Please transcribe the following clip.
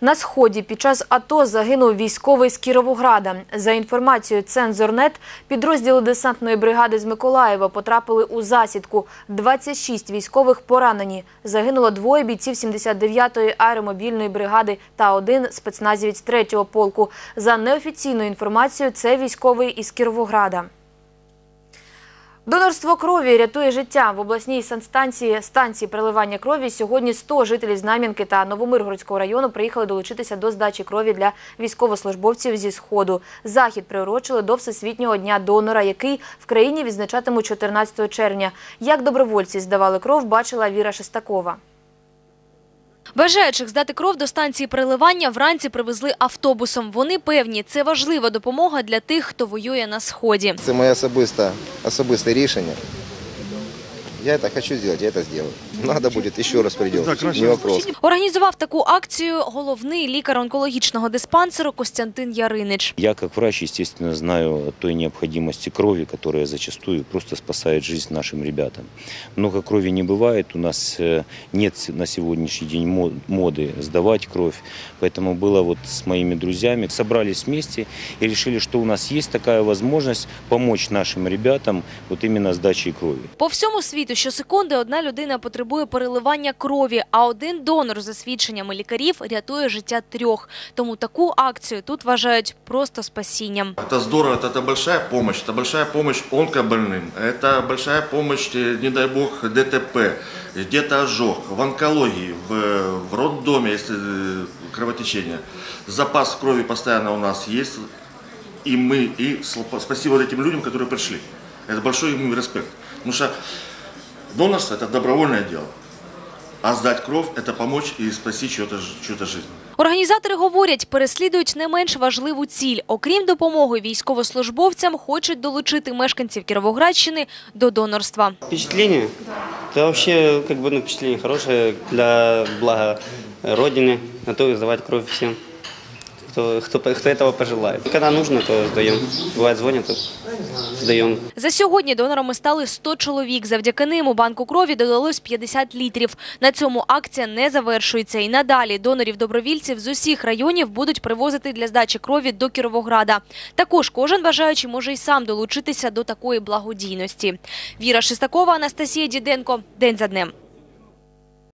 На сході під час АТО загинув військовий з Кіровограда. За інформацією Цензорнет, підрозділи десантної бригади з Миколаєва потрапили у засідку. 26 військових поранені. Загинуло двоє бійців 79-ї аеромобільної бригади та один спецназівець 3-го полку. За неофіційною інформацією, це військовий із Кіровограда. Донорство крові рятує життя. В обласній санстанції станції переливання крові сьогодні 100 жителів Знам'янки та Новомиргородського району приїхали долучитися до здачі крові для військовослужбовців зі Сходу. Захід приурочили до Всесвітнього дня донора, який в країні відзначатимуть 14 червня. Як добровольці здавали кров, бачила Віра Шестакова. Бажаючих здати кров до станції переливання вранці привезли автобусом. Вони певні, це важлива допомога для тих, хто воює на сході. Це моє особисте, особисте рішення. Я це хочу зробити, я це зроблю. Надо буде, ще раз прийде, не вопрос. Організував таку акцію головний лікар онкологічного диспансеру Костянтин Яринич. Я как врач, естественно, знаю о той необходимости крови, которая зачастую просто спасает жизнь нашим ребятам. Много крови не бывает, у нас э, нет на сегодняшний день мо- моды сдавать кровь, поэтому было вот с моими друзьями, собрались вместе и решили, что у нас есть такая возможность помочь нашим ребятам вот именно сдачей крови. По всьому світу щосекунди одна людина потребує переливання крові, а один донор, за свідченнями лікарів, рятує життя трьох. Тому таку акцію тут вважають просто спасінням. Это здорово, это, это большая помощь, это большая помощь онкобольным, это большая помощь, э, не дай бог, ДТП, где-то ожог, в онкологии, в, в роддоме, если э, кровотечение. Запас крови постоянно у нас есть, и мы, и сл- спасибо вот этим людям, которые пришли. Это большой им респект. Потому что донорство – это добровольное дело, а сдать кровь – это помочь и спасти чью-то ж- чью-то жизнь. Організатори говорять, переслідують не менш важливу ціль. Окрім допомоги військовослужбовцям, хочуть долучити мешканців Кіровоградщини до донорства. Впечатление? Это вообще как бы ну, впечатление хорошее для блага Родины. Готовы сдавать кровь всем, кто, кто, кто этого пожелает. Когда нужно, то сдаем. Бывает звонят, сдаем. За сьогодні донорами стали 100 чоловік. Завдяки ним у банку крові додалось 50 літрів. На цьому акція не завершується. І надалі донорів-добровільців з усіх районів будуть привозити для здачі крові до Кіровограда. Також кожен бажаючий може й сам долучитися до такої благодійності. Віра Шестакова, Анастасія Діденко. День за днем.